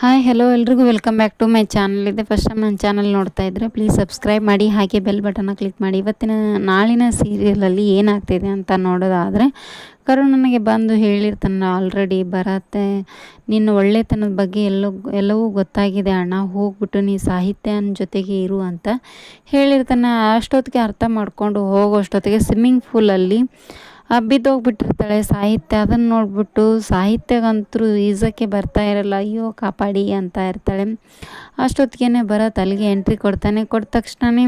Hi hello ಎಲ್ರಿಗೂ welcome back to my channel ಇದೆ first time ನನ್ನ ಚಾನಲ್ ನೋಡ್ತಾ ಇದ್ದರೆ ಪ್ಲೀಸ್ ಸಬ್ಸ್ಕ್ರೈಬ್ ಮಾಡಿ, ಹಾಗೆ ಬೆಲ್ ಬಟನ್ನ ಕ್ಲಿಕ್ ಮಾಡಿ. ಇವತ್ತಿನ ನಾಳಿನ ಸೀರಿಯಲಲ್ಲಿ ಏನಾಗ್ತಿದೆ ಅಂತ ನೋಡೋದಾದರೆ, ಕರುಣ್ ನನಗೆ ಬಂದು ಹೇಳಿರ್ತಾನ ಆಲ್ರೆಡಿ ಬರತ್ತೆ. ನಿನ್ನ ಒಳ್ಳೆತನದ ಬಗ್ಗೆ ಎಲ್ಲೋ, ಎಲ್ಲವೂ ಗೊತ್ತಾಗಿದೆ ಅಣ್ಣ. ಹೋಗ್ಬಿಟ್ಟು ನೀ ಸಾಹಿತ್ಯನ ಜೊತೆಗೆ ಇರು ಅಂತ ಹೇಳಿರ್ತಾನೆ. ಅಷ್ಟೊತ್ತಿಗೆ ಅರ್ಥ ಮಾಡಿಕೊಂಡು ಹೋಗೋಷ್ಟೊತ್ತಿಗೆ ಸ್ವಿಮ್ಮಿಂಗ್ ಪೂಲಲ್ಲಿ ಬಿದ್ದೋಗ್ಬಿಟ್ಟಿರ್ತಾಳೆ ಸಾಹಿತ್ಯ. ಅದನ್ನು ನೋಡ್ಬಿಟ್ಟು ಸಾಹಿತ್ಯಗಂತೂ ಈಜಕ್ಕೆ ಬರ್ತಾ ಇರಲ್ಲ. ಅಯ್ಯೋ, ಕಾಪಾಡಿ ಅಂತ ಇರ್ತಾಳೆ. ಅಷ್ಟೊತ್ತಿಗೆ ಭರತ್ ಅಲ್ಲಿಗೆ ಎಂಟ್ರಿ ಕೊಡ್ತಾನೆ. ಕೊಟ್ಟ ತಕ್ಷಣವೇ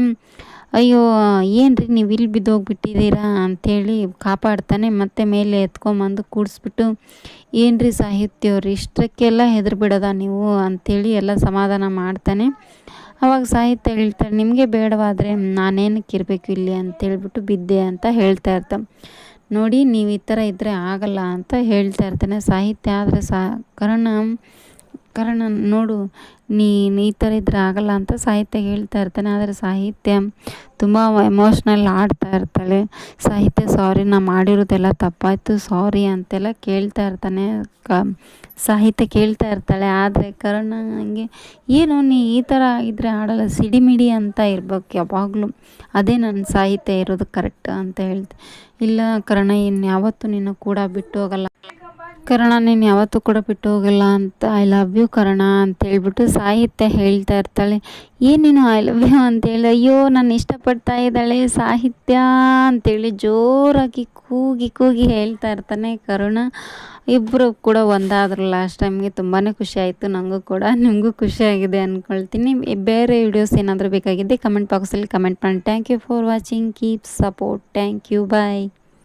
ಅಯ್ಯೋ ಏನು ರೀ ನೀವು ಇಲ್ಲಿ ಬಿದ್ದೋಗ್ಬಿಟ್ಟಿದ್ದೀರಾ? ಅಂಥೇಳಿ ಕಾಪಾಡ್ತಾನೆ. ಮತ್ತೆ ಮೇಲೆ ಎತ್ಕೊಂಬಂದು ಕೂಡಿಸ್ಬಿಟ್ಟು, ಏನ್ರಿ ಸಾಹಿತ್ಯವ್ರು, ಇಷ್ಟಕ್ಕೆಲ್ಲ ಹೆದರ್ಬಿಡೋದ ನೀವು? ಅಂಥೇಳಿ ಎಲ್ಲ ಸಮಾಧಾನ ಮಾಡ್ತಾನೆ. ಅವಾಗ ಸಾಹಿತ್ಯ ಹೇಳ್ತಾಳೆ, ನಿಮಗೆ ಬೇಡವಾದರೆ ನಾನೇನಕ್ಕೆ ಇರಬೇಕು ಇಲ್ಲಿ? ಅಂತೇಳ್ಬಿಟ್ಟು, ಬಿದ್ದೆ ಅಂತ ಹೇಳ್ತಾ ಇರ್ತಾನೆ ನೋಡಿ ನೀವು ಈ ಥರ ಇದ್ದರೆ ಆಗಲ್ಲ ಅಂತ ಹೇಳ್ತಾ ಇರ್ತೇನೆ. ಸಾಹಿತ್ಯ ಆದರೆ ಸಾ ಕರ್ಣ ಕರ್ಣ ನೋಡು ನೀನು ಈ ಥರ ಇದ್ರೆ ಆಗಲ್ಲ ಅಂತ ಸಾಹಿತ್ಯ ಹೇಳ್ತಾ ಇರ್ತಾನೆ. ಆದರೆ ಸಾಹಿತ್ಯ ತುಂಬ ಎಮೋಷ್ನಲ್ ಆಡ್ತಾ ಇರ್ತಾಳೆ. ಸಾಹಿತ್ಯ ಸಾರಿ ನಾ ಮಾಡಿರೋದೆಲ್ಲ ತಪ್ಪಾಯಿತು ಸಾರಿ ಅಂತೆಲ್ಲ ಕೇಳ್ತಾ ಇರ್ತಾನೆ. ಕ, ಸಾಹಿತ್ಯ ಕೇಳ್ತಾ ಇರ್ತಾಳೆ. ಆದರೆ ಕರ್ಣ ಹಂಗೆ, ಏನು ನೀ ಈ ಥರ ಇದ್ದರೆ ಆಡಲ್ಲ, ಸಿಡಿಮಿಡಿ ಅಂತ ಇರ್ಬೇಕು ಯಾವಾಗಲೂ. ಅದೇ ನನ್ನ ಸಾಹಿತ್ಯ ಇರೋದು ಕರೆಕ್ಟ್ ಅಂತ ಹೇಳ್ತೆ ಇಲ್ಲ ಕರ್ಣ ಇನ್ನು ಯಾವತ್ತೂ ನಿನ್ನ ಕೂಡ ಬಿಟ್ಟು ಹೋಗಲ್ಲ. ಕರ್ಣ, ನೀನು ಯಾವತ್ತೂ ಕೂಡ ಬಿಟ್ಟು ಹೋಗಲ್ಲ ಅಂತ ಐ ಲವ್ ಯು ಕರಣ ಅಂತ ಹೇಳ್ಬಿಟ್ಟು ಸಾಹಿತ್ಯ ಹೇಳ್ತಾ ಇರ್ತಾಳೆ. ಏನೇನು ಐ ಲವ್ ಯು ಅಂತೇಳಿ ಅಯ್ಯೋ, ನಾನು ಇಷ್ಟಪಡ್ತಾ ಇದ್ದಾಳೆ ಸಾಹಿತ್ಯ ಅಂತೇಳಿ ಜೋರಾಗಿ ಕೂಗಿ ಕೂಗಿ ಹೇಳ್ತಾ ಇರ್ತಾನೆ ಕರುಣ. ಇಬ್ಬರು ಕೂಡ ಒಂದಾದ್ರು ಲಾಸ್ಟ್ ಟೈಮ್ಗೆ ತುಂಬಾ ಖುಷಿ ಆಯಿತು. ನನಗೂ ಕೂಡ, ನಿಮಗೂ ಖುಷಿಯಾಗಿದೆ ಅಂದ್ಕೊಳ್ತೀನಿ ಬೇರೆ ವಿಡಿಯೋಸ್ ಏನಾದರೂ ಬೇಕಾಗಿದೆ ಕಮೆಂಟ್ ಬಾಕ್ಸಲ್ಲಿ ಕಮೆಂಟ್ ಮಾಡಿ. Thank you for watching keep support thank you bye